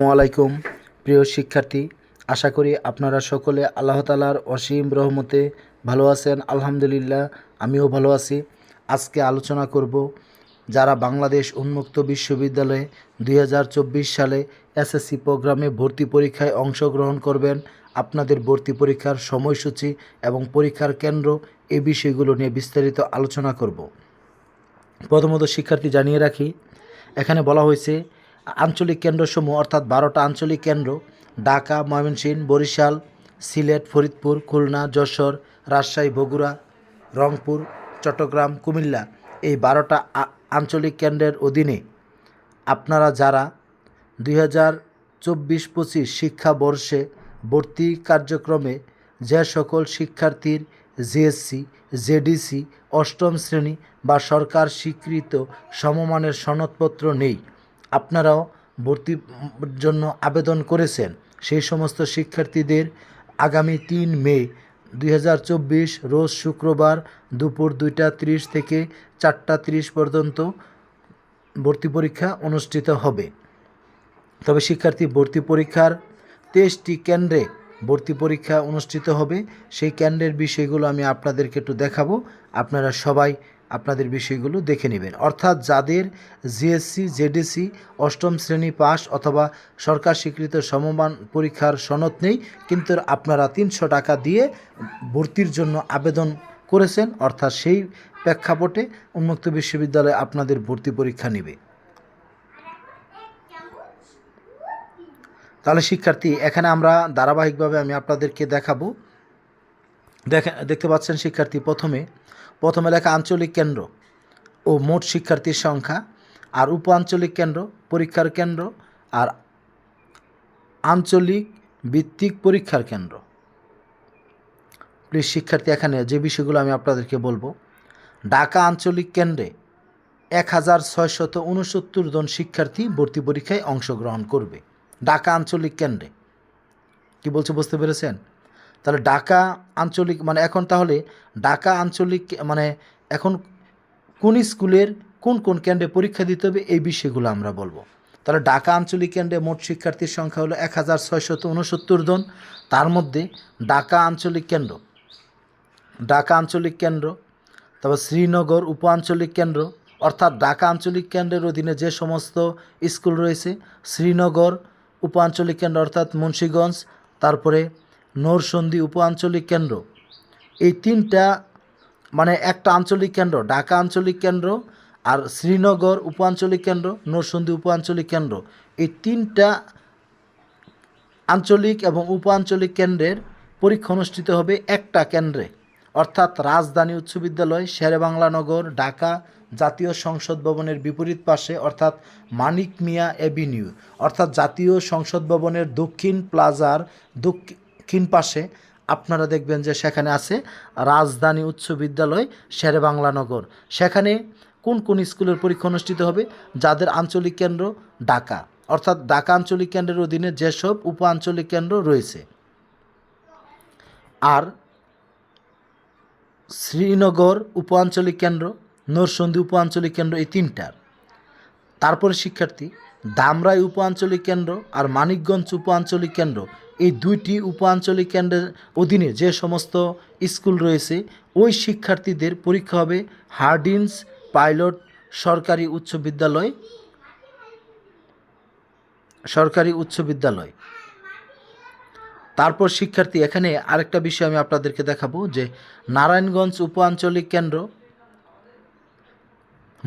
আলাইকুম, প্রিয় শিক্ষার্থী। আশা করি আপনারা সকলে আল্লাহ তালার অসীম রহমতে ভালো আছেন। আলহামদুলিল্লাহ, আমিও ভালো আছি। আজকে আলোচনা করব যারা বাংলাদেশ উন্মুক্ত বিশ্ববিদ্যালয়ে দুই হাজার চব্বিশ সালে এসএসসি প্রোগ্রামে ভর্তি পরীক্ষায় অংশগ্রহণ করবেন, আপনাদের ভর্তি পরীক্ষার সময়সূচি এবং পরীক্ষার কেন্দ্র এই বিষয়গুলো নিয়ে বিস্তারিত আলোচনা করব। প্রথমত শিক্ষার্থী জানিয়ে রাখি, এখানে বলা হয়েছে আঞ্চলিক কেন্দ্রসমূহ, অর্থাৎ বারোটা আঞ্চলিক কেন্দ্র, ঢাকা, ময়মনসিংহ, বরিশাল, সিলেট, ফরিদপুর, খুলনা, যশোর, রাজশাহী, বগুড়া, রংপুর, চট্টগ্রাম, কুমিল্লা। এই বারোটা আঞ্চলিক কেন্দ্রের অধীনে আপনারা যারা দুই হাজার চব্বিশ পঁচিশ শিক্ষাবর্ষে ভর্তি কার্যক্রমে যে সকল শিক্ষার্থীর জিএসসি, জেডিসি, অষ্টম শ্রেণি বা সরকার স্বীকৃত সমমানের সনদপত্র নেই আপনারাও ভর্তির জন্য আবেদন করেছেন। সেই সমস্ত শিক্ষার্থীদের আগামী তিন মে দুই হাজার চব্বিশ, রোজ শুক্রবার দুপুর দুইটা ত্রিশ থেকে চারটা ত্রিশ পর্যন্ত ভর্তি পরীক্ষা অনুষ্ঠিত হবে। তবে শিক্ষার্থী ভর্তি পরীক্ষার তেইশটি কেন্দ্রে ভর্তি পরীক্ষা অনুষ্ঠিত হবে। সেই কেন্দ্রের বিষয়গুলো আমি আপনাদেরকে একটু দেখাবো। আপনারা সবাই আপনাদের বিষয়গুলো দেখে নেবেন। অর্থাৎ যাদের জিএসসি জেডিসি অষ্টম শ্রেণি পাস অথবা সরকার স্বীকৃত সমমান পরীক্ষার সনদ নেই, কিন্তু আপনারা তিনশো টাকা দিয়ে ভর্তির জন্য আবেদন করেছেন, অর্থাৎ সেই প্রেক্ষাপটে উন্মুক্ত বিশ্ববিদ্যালয়ে আপনাদের ভর্তি পরীক্ষা নেবে। তাহলে শিক্ষার্থী, এখানে আমরা ধারাবাহিকভাবে আমি আপনাদেরকে দেখাবো। দেখে, দেখতে পাচ্ছেন শিক্ষার্থী, প্রথমে প্রথমে লেখা আঞ্চলিক কেন্দ্র ও মোট শিক্ষার্থীর সংখ্যা, আর উপ আঞ্চলিক কেন্দ্র, পরীক্ষার কেন্দ্র, আর আঞ্চলিক ভিত্তিক পরীক্ষার কেন্দ্র। প্লিজ শিক্ষার্থী, এখানে যে বিষয়গুলো আমি আপনাদেরকে বলব, ঢাকা আঞ্চলিক কেন্দ্রে এক হাজার ছয়শত উনসত্তর জন শিক্ষার্থী ভর্তি পরীক্ষায় অংশগ্রহণ করবে। ঢাকা আঞ্চলিক কেন্দ্রে। কি বলছে, বুঝতে পেরেছেন? তাহলে ঢাকা আঞ্চলিক মানে এখন তাহলে ঢাকা আঞ্চলিক মানে এখন কোন স্কুলের কোন কোন কেন্দ্রে পরীক্ষা দিতে হবে এই বিষয়গুলো আমরা বলব। তাহলে ঢাকা আঞ্চলিক কেন্দ্রে মোট শিক্ষার্থীর সংখ্যা হলো এক হাজার ছয়শত উনসত্তর জন। তার মধ্যে ঢাকা আঞ্চলিক কেন্দ্র, ঢাকা আঞ্চলিক কেন্দ্র, তারপর শ্রীনগর উপ আঞ্চলিক কেন্দ্র, অর্থাৎ ঢাকা আঞ্চলিক কেন্দ্রের অধীনে যে সমস্ত স্কুল রয়েছে, শ্রীনগর উপ আঞ্চলিক কেন্দ্র, অর্থাৎ মুন্সীগঞ্জ, তারপরে নরসন্দী উপ আঞ্চলিক কেন্দ্র। এই তিনটা মানে একটা আঞ্চলিক কেন্দ্র, ঢাকা আঞ্চলিক কেন্দ্র আর শ্রীনগর উপ আঞ্চলিক কেন্দ্র নরসন্দী উপ আঞ্চলিক কেন্দ্র। এই তিনটা আঞ্চলিক এবং উপ আঞ্চলিক কেন্দ্রের পরীক্ষা অনুষ্ঠিত হবে একটা কেন্দ্রে। অর্থাৎ রাজধানী উচ্চ বিদ্যালয় শেরেবাংলা নগর ঢাকা জাতীয় সংসদ ভবনের বিপরীত পাশে, অর্থাৎ মানিক মিয়া অ্যাভিনিউ অর্থাৎ জাতীয় সংসদ ভবনের দক্ষিণ প্লাজার দক্ষিণ পাশে আপনারা দেখবেন যে সেখানে আছে রাজধানী উচ্চ বিদ্যালয় শেরেবাংলা নগর। সেখানে কোন কোন স্কুলের পরীক্ষা অনুষ্ঠিত হবে? যাদের আঞ্চলিক কেন্দ্র ঢাকা। অর্থাৎ ঢাকা আঞ্চলিক কেন্দ্রের অধীনে যেসব উপ আঞ্চলিক কেন্দ্র রয়েছে। আর শ্রীনগর উপ আঞ্চলিক কেন্দ্র নরসন্দী উপ আঞ্চলিক কেন্দ্র এই তিনটার। তারপরে শিক্ষার্থী দামরাই উপ আঞ্চলিক কেন্দ্র আর মানিকগঞ্জ উপ আঞ্চলিক কেন্দ্র। এই দুইটি উপ আঞ্চলিক কেন্দ্রের অধীনে যে সমস্ত স্কুল রয়েছে, ওই শিক্ষার্থীদের পরীক্ষা হবে হার্ডিন্স পাইলট সরকারি উচ্চ বিদ্যালয়, সরকারি উচ্চ বিদ্যালয়। তারপর শিক্ষার্থী, এখানে আরেকটা বিষয় আমি আপনাদেরকে দেখাবো যে নারায়ণগঞ্জ উপ আঞ্চলিক কেন্দ্র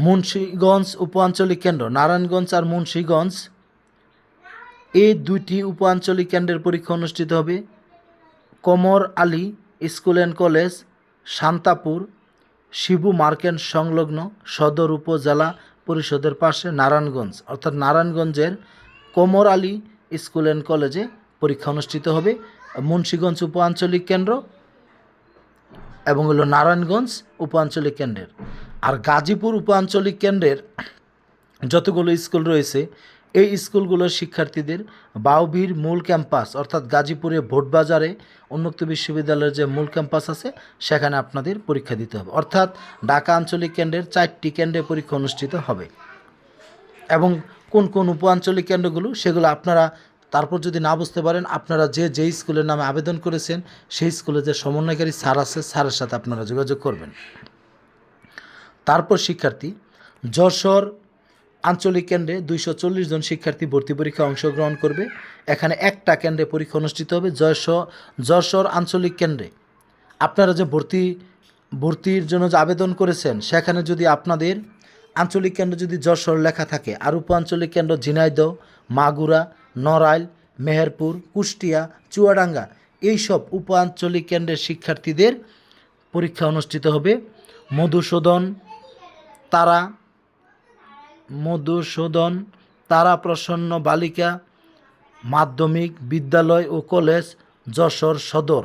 মুন্সীগঞ্জ উপ আঞ্চলিক কেন্দ্র, নারায়ণগঞ্জ আর মুন্সীগঞ্জ। এই দুইটি উপ আঞ্চলিক কেন্দ্রের পরীক্ষা অনুষ্ঠিত হবে। Kamar Ali school and college, Shantapur, Shibu market সংলগ্ন সদর উপজেলা পরিষদের পাশে নারায়ণগঞ্জ। অর্থাৎ নারায়ণগঞ্জের কোমর আলী স্কুল অ্যান্ড কলেজে পরীক্ষা অনুষ্ঠিত হবে। মুন্সীগঞ্জ উপ আঞ্চলিক কেন্দ্র এবং হলো নারায়ণগঞ্জ উপ আঞ্চলিক কেন্দ্রের। আর গাজীপুর উপ আঞ্চলিক কেন্দ্রের যতগুলো স্কুল রয়েছে, এই স্কুলগুলোর শিক্ষার্থীদের বাউবির মূল ক্যাম্পাস, অর্থাৎ গাজীপুরে ভোটবাজারে উন্মুক্ত বিশ্ববিদ্যালয়ের যে মূল ক্যাম্পাস আছে, সেখানে আপনাদের পরীক্ষা দিতে হবে। অর্থাৎ ঢাকা আঞ্চলিক কেন্দ্রের চারটি কেন্দ্রে পরীক্ষা অনুষ্ঠিত হবে। এবং কোন কোন উপ আঞ্চলিক কেন্দ্রগুলো, সেগুলো আপনারা তারপর যদি না বুঝতে পারেন, আপনারা যে যেই স্কুলের নামে আবেদন করেছেন, সেই স্কুলে যে সমন্বয়কারী স্যার আছে, স্যারের সাথে আপনারা যোগাযোগ করবেন। তারপর শিক্ষার্থী, যশোর আঞ্চলিক কেন্দ্রে দুইশো চল্লিশ জন শিক্ষার্থী ভর্তি পরীক্ষায় অংশগ্রহণ করবে। এখানে একটা কেন্দ্রে পরীক্ষা অনুষ্ঠিত হবে যশোর যশোর আঞ্চলিক কেন্দ্রে। আপনারা যে ভর্তি, ভর্তির জন্য যে আবেদন করেছেন, সেখানে যদি আপনাদের আঞ্চলিক কেন্দ্র যদি যশোর লেখা থাকে আর উপ আঞ্চলিক কেন্দ্র, ঝিনাইদহ, মাগুরা, নড়াইল, মেহেরপুর, কুষ্টিয়া, চুয়াডাঙ্গা, এইসব উপ আঞ্চলিক কেন্দ্রের শিক্ষার্থীদের পরীক্ষা অনুষ্ঠিত হবে। মধুসূদন তারা মধুসূদন, তারা প্রসন্ন বালিকা, মাধ্যমিক বিদ্যালয় ও কলেজ যশোর সদর।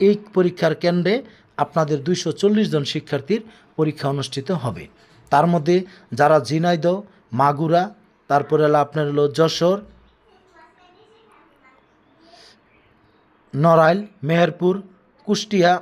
এই পরীক্ষার কেন্দ্রে আপনাদের দুইশো চল্লিশ জন শিক্ষার্থীর পরীক্ষা অনুষ্ঠিত হবে। তার মধ্যে যারা ঝিনাইদহ, মাগুরা, তারপরে হলো আপনার হলো যশোর, নড়াইল, মেহেরপুর, কুষ্টিয়া,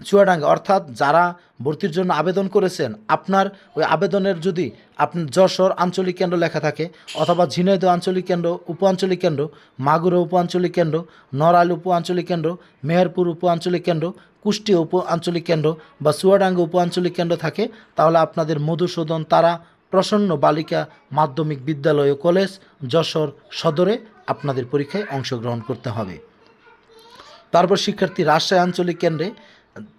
চুয়াডাঙ্গা, অর্থাৎ যারা ভর্তির জন্য আবেদন করেছেন, আপনার ওই আবেদনের যদি আপনার যশোর আঞ্চলিক কেন্দ্র লেখা থাকে অথবা ঝিনাইদহ আঞ্চলিক কেন্দ্র, উপ আঞ্চলিক কেন্দ্র, মাগুরা উপ আঞ্চলিক কেন্দ্র, নড়াইল উপ আঞ্চলিক কেন্দ্র, মেহেরপুর উপ আঞ্চলিক কেন্দ্র, কুষ্টিয়া উপ আঞ্চলিক কেন্দ্র বা চুয়াডাঙ্গা উপ আঞ্চলিক কেন্দ্র থাকে, তাহলে আপনাদের মধুসূদন তারা প্রসন্ন বালিকা মাধ্যমিক বিদ্যালয় ও কলেজ যশোর সদরে আপনাদের পরীক্ষায় অংশগ্রহণ করতে হবে। তারপর শিক্ষার্থী রাজশাহী আঞ্চলিক কেন্দ্রে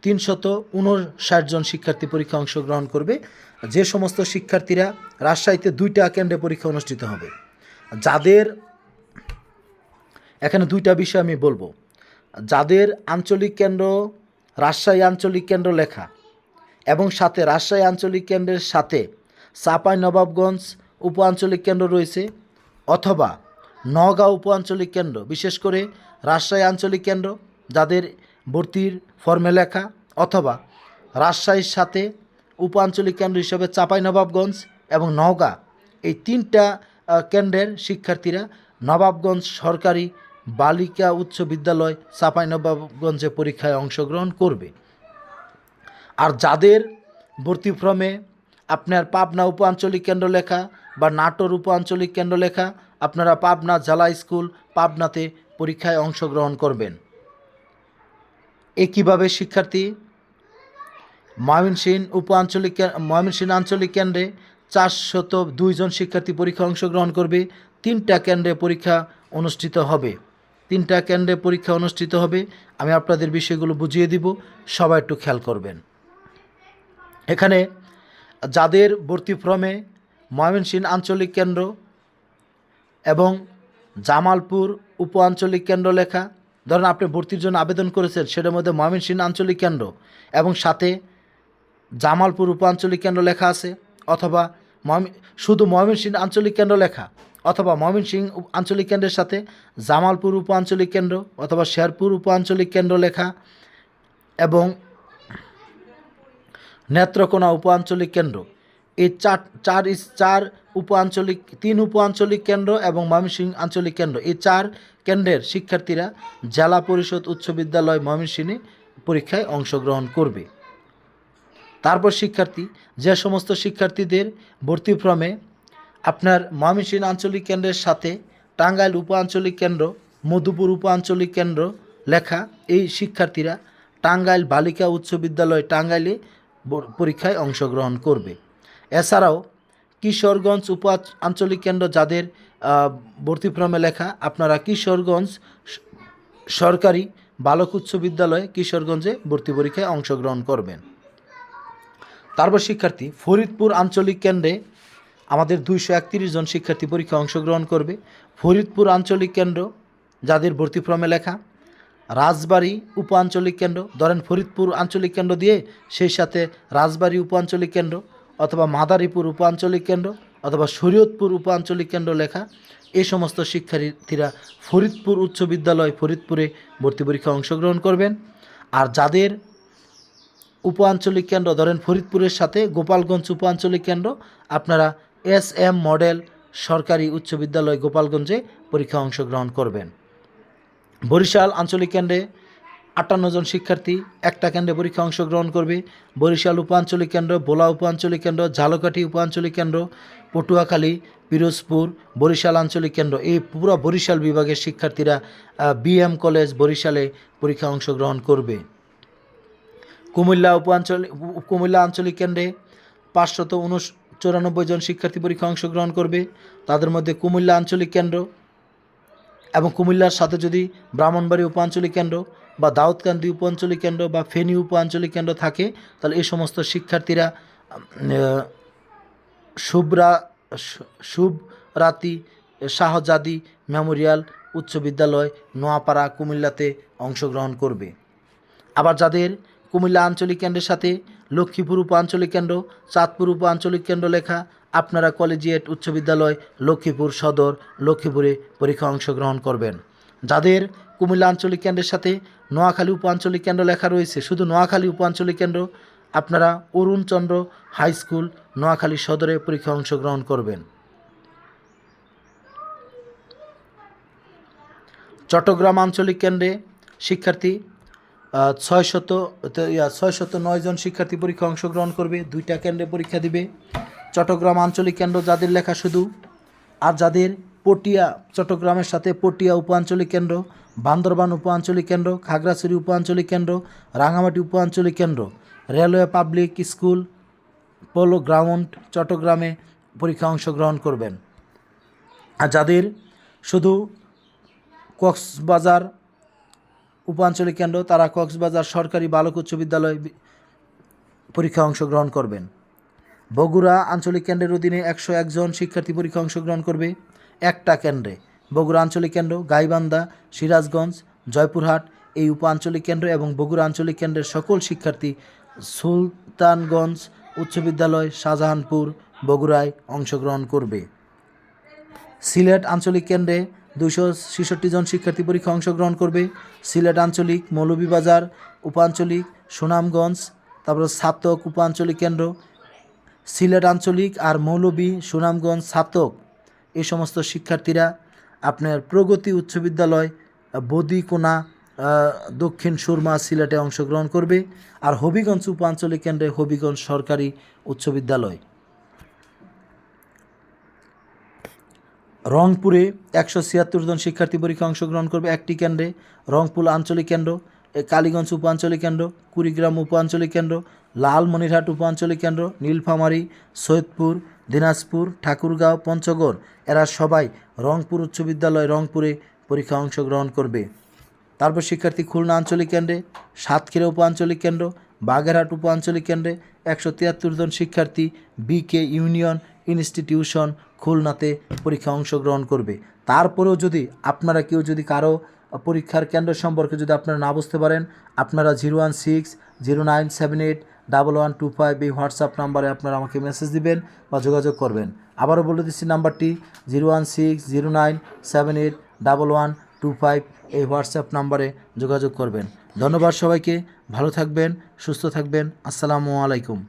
তিনশত উনষাট জন শিক্ষার্থী পরীক্ষা অংশগ্রহণ করবে। যে সমস্ত শিক্ষার্থীরা রাজশাহীতে দুইটা কেন্দ্রে পরীক্ষা অনুষ্ঠিত হবে। যাদের, এখানে দুইটা বিষয় আমি বলব। যাদের আঞ্চলিক কেন্দ্র, রাজশাহী আঞ্চলিক কেন্দ্র লেখা এবং সাথে রাজশাহী আঞ্চলিক কেন্দ্রের সাথে চাপাই নবাবগঞ্জ উপ আঞ্চলিক কেন্দ্র রয়েছে অথবা নগাঁও উপ আঞ্চলিক কেন্দ্র, বিশেষ করে রাজশাহী আঞ্চলিক কেন্দ্র, যাদের ভর্তির ফর্মে লেখা অথবা রাজশাহীর সাথে উপ আঞ্চলিক কেন্দ্র হিসেবে নবাবগঞ্জ এবং নওগাঁ, এই তিনটা কেন্দ্রের শিক্ষার্থীরা নবাবগঞ্জ সরকারি বালিকা উচ্চ বিদ্যালয় নবাবগঞ্জে পরীক্ষায় অংশগ্রহণ করবে। আর যাদের ভর্তি ফর্মে আপনার পাবনা উপ আঞ্চলিক কেন্দ্র লেখা বা নাটোর উপ আঞ্চলিক কেন্দ্র লেখা, আপনারা পাবনা জেলা স্কুল পাবনাতে পরীক্ষায় অংশগ্রহণ করবেন। একইভাবে শিক্ষার্থী ময়মনসিংহ উপ আঞ্চলিক ময়মনসিংহ আঞ্চলিক কেন্দ্রে চারশত দুইজন শিক্ষার্থী পরীক্ষা অংশগ্রহণ করবে। তিনটা কেন্দ্রে পরীক্ষা অনুষ্ঠিত হবে। তিনটা কেন্দ্রে পরীক্ষা অনুষ্ঠিত হবে। আমি আপনাদের বিষয়গুলো বুঝিয়ে দিব। সবাই একটু খেয়াল করবেন। এখানে যাদের ভর্তি ফর্মে ময়মনসিংহ আঞ্চলিক কেন্দ্র এবং জামালপুর উপ আঞ্চলিক কেন্দ্র লেখা ধরেন আপনি ভর্তির জন্য আবেদন করেছেন, সেটার মধ্যে ময়মনসিংহ আঞ্চলিক কেন্দ্র এবং সাথে জামালপুর উপ আঞ্চলিক কেন্দ্র লেখা আছে, অথবা শুধু ময়মনসিংহ আঞ্চলিক কেন্দ্র লেখা, অথবা ময়মনসিংহ আঞ্চলিক কেন্দ্রের সাথে জামালপুর উপ আঞ্চলিক কেন্দ্র, অথবা শেরপুর উপ আঞ্চলিক কেন্দ্র লেখা এবং নেত্রকোনা উপ আঞ্চলিক কেন্দ্র। এই চার চার চার উপ আঞ্চলিক তিন উপ আঞ্চলিক কেন্দ্র এবং ময়মনসিংহ আঞ্চলিক কেন্দ্র। এই চার কেন্দ্রের শিক্ষার্থীরা জেলা পরিষদ উচ্চ বিদ্যালয় ময়মনসিংহে পরীক্ষায় অংশগ্রহণ করবে। তারপর শিক্ষার্থী, যে সমস্ত শিক্ষার্থীদের ভর্তি ফর্মে আপনার ময়মনসিংহ আঞ্চলিক কেন্দ্রের সাথে টাঙ্গাইল উপ আঞ্চলিক কেন্দ্র, মধুপুর উপ আঞ্চলিক কেন্দ্র লেখা এই শিক্ষার্থীরা টাঙ্গাইল বালিকা উচ্চ বিদ্যালয় টাঙ্গাইলে পরীক্ষায় অংশগ্রহণ করবে। এছাড়াও কিশোরগঞ্জ উপ আঞ্চলিক কেন্দ্র যাদের ভর্তি ফর্মে লেখা, আপনারা কিশোরগঞ্জ সরকারি বালক উচ্চ বিদ্যালয়ে কিশোরগঞ্জে ভর্তি পরীক্ষায় অংশগ্রহণ করবেন। তারপর শিক্ষার্থী, ফরিদপুর আঞ্চলিক কেন্দ্রে আমাদের দুইশো একত্রিশ জন শিক্ষার্থী পরীক্ষা অংশগ্রহণ করবে। ফরিদপুর আঞ্চলিক কেন্দ্র যাদের ভর্তি ফর্মে লেখা, রাজবাড়ি উপ আঞ্চলিক কেন্দ্র, ধরেন ফরিদপুর আঞ্চলিক কেন্দ্র দিয়ে সেই সাথে রাজবাড়ি উপ আঞ্চলিক কেন্দ্র অথবা মাদারীপুর উপ আঞ্চলিক কেন্দ্র অথবা শরীয়তপুর উপ আঞ্চলিক কেন্দ্র লেখা এই সমস্ত শিক্ষার্থীরা ফরিদপুর উচ্চ বিদ্যালয় ফরিদপুরে ভর্তি পরীক্ষা অংশগ্রহণ করবেন। আর যাদের উপ আঞ্চলিক কেন্দ্র, ধরেন ফরিদপুরের সাথে গোপালগঞ্জ উপ আঞ্চলিক কেন্দ্র, আপনারা এস এম মডেল সরকারি উচ্চ বিদ্যালয় গোপালগঞ্জে পরীক্ষা অংশগ্রহণ করবেন। বরিশাল আঞ্চলিক কেন্দ্রে আটান্ন জন শিক্ষার্থী একটা কেন্দ্রে পরীক্ষা অংশগ্রহণ করবে। বরিশাল উপ আঞ্চলিক কেন্দ্র বোলা উপ আঞ্চলিক কেন্দ্র, ঝালকাঠি উপ আঞ্চলিক কেন্দ্র, পটুয়াখালী, পিরোজপুর, বরিশাল আঞ্চলিক কেন্দ্র। এই পুরো বরিশাল বিভাগের শিক্ষার্থীরা বিএম কলেজ, বরিশালে পরীক্ষা অংশগ্রহণ করবে। কুমিল্লা উপাঞ্চলিক কুমিল্লা আঞ্চলিক কেন্দ্রে পাঁচশত উনস চুরানব্বই জন শিক্ষার্থী পরীক্ষা অংশগ্রহণ করবে। তাদের মধ্যে কুমিল্লা আঞ্চলিক কেন্দ্র এবং কুমিল্লার সাথে যদি ব্রাহ্মণবাড়ি উপ আঞ্চলিক কেন্দ্র বা দাউদকান্দি উপ আঞ্চলিক কেন্দ্র বা ফেনী উপ আঞ্চলিক কেন্দ্র থাকে, তাহলে এই সমস্ত শিক্ষার্থীরা শুভরা, শুভরাতি, শাহজাদি মেমোরিয়াল উচ্চ বিদ্যালয় নোয়াপাড়া, কুমিল্লাতে অংশগ্রহণ করবে। আবার যাদের কুমিল্লা আঞ্চলিক কেন্দ্রের সাথে লক্ষ্মীপুর উপ আঞ্চলিক কেন্দ্র, চাঁদপুর উপ আঞ্চলিক কেন্দ্র লেখা, আপনারা কলেজিয়েট উচ্চ বিদ্যালয় লক্ষ্মীপুর সদর লক্ষ্মীপুরে পরীক্ষা অংশগ্রহণ করবেন। যাদের কুমিল্লা আঞ্চলিক কেন্দ্রের সাথে নোয়াখালী উপ আঞ্চলিক কেন্দ্র লেখা রয়েছে। শুধু নোয়াখালী উপ আঞ্চলিক কেন্দ্র, আপনারা অরুণচন্দ্র হাই স্কুল নোয়াখালী সদরে পরীক্ষা অংশগ্রহণ করবেন। চট্টগ্রাম আঞ্চলিক কেন্দ্রে শিক্ষার্থী ছয় শত ছয় শত নয় জন শিক্ষার্থী পরীক্ষা অংশগ্রহণ করবে, দুইটা কেন্দ্রে পরীক্ষা দিবে। চট্টগ্রাম আঞ্চলিক কেন্দ্র যাদের লেখা শুধু, আর যাদের পটিয়া, চট্টগ্রামের সাথে পটিয়া উপ আঞ্চলিক কেন্দ্র বান্দরবান উপ আঞ্চলিক কেন্দ্র, খাগড়াছড়ি উপ আঞ্চলিক কেন্দ্র, রাঙামাটি উপ আঞ্চলিক কেন্দ্র, railway public school, polo ground, চট্টগ্রামে পরীক্ষা অংশগ্রহণ করবেন। আর যাদের শুধু কক্সবাজার উপাঞ্চলিক কেন্দ্র, তারা কক্সবাজার সরকারি বালক উচ্চ বিদ্যালয় পরীক্ষা অংশগ্রহণ করবেন। বগুড়া আঞ্চলিক কেন্দ্রের অধীনে একশো একজন শিক্ষার্থী পরীক্ষা অংশগ্রহণ করবে একটা কেন্দ্রে। বগুড়া আঞ্চলিক কেন্দ্র, গাইবান্ধা, সিরাজগঞ্জ, জয়পুরহাট, এই উপ আঞ্চলিক কেন্দ্র এবং বগুড়া আঞ্চলিক কেন্দ্রের সকল শিক্ষার্থী সুলতানগঞ্জ উচ্চ বিদ্যালয়, শাহজাহানপুর, বগুড়ায় অংশগ্রহণ করবে। সিলেট আঞ্চলিক কেন্দ্রে দুশো ছেষট্টি জন শিক্ষার্থী পরীক্ষা অংশগ্রহণ করবে। সিলেট আঞ্চলিক, মৌলভীবাজার উপাঞ্চলিক সুনামগঞ্জ, তারপর ছাতক উপাঞ্চলিক কেন্দ্র, সিলেট আঞ্চলিক আর মৌলভী, সুনামগঞ্জ, সাতক। এই সমস্ত শিক্ষার্থীরা আপনার প্রগতি উচ্চ বিদ্যালয় বদিকোনা দক্ষিণ সুরমা সিলেটে অংশগ্রহণ করবে আর হবিগঞ্জ উপাঞ্চলিক কেন্দ্রে হবিগঞ্জ সরকারি উচ্চ বিদ্যালয়। রংপুরে একশো ছিয়াত্তর জন শিক্ষার্থী পরীক্ষা অংশগ্রহণ করবে একটি কেন্দ্রে। রংপুর আঞ্চলিক কেন্দ্র কালীগঞ্জ উপ আঞ্চলিক কেন্দ্র, কুড়িগ্রাম উপ আঞ্চলিক কেন্দ্র, লালমনিরহাট উপ আঞ্চলিক কেন্দ্র, নীলফামারী, সৈয়দপুর দিনাজপুর, ঠাকুরগাঁও, পঞ্চগড়, এরা সবাই রংপুর উচ্চ বিদ্যালয় রংপুরে পরীক্ষা অংশগ্রহণ করবে। তারপর শিক্ষার্থী খুলনা আঞ্চলিক কেন্দ্রে, সাতক্ষীরা উপ আঞ্চলিক কেন্দ্র, বাগেরহাট উপ আঞ্চলিক কেন্দ্রে একশো তিয়াত্তর জন শিক্ষার্থী বিকে ইউনিয়ন ইনস্টিটিউশন খুলনাতে পরীক্ষা অংশগ্রহণ করবে। তারপরেও যদি আপনারা কেউ যদি কারও পরীক্ষার কেন্দ্র সম্পর্কে যদি আপনারা না বুঝতে পারেন, আপনারা zero one six, zero nine seven eight double one two five এই হোয়াটসঅ্যাপ নাম্বারে আপনারা আমাকে মেসেজ দিবেন বা যোগাযোগ করবেন। আবারও বলে দিচ্ছি নাম্বারটি zero one six zero nine seven eight double one two five এই হোয়াটসঅ্যাপ নাম্বারে যোগাযোগ করবেন। ধন্যবাদ সবাইকে, ভালো থাকবেন, সুস্থ থাকবেন। আসসালামু আলাইকুম।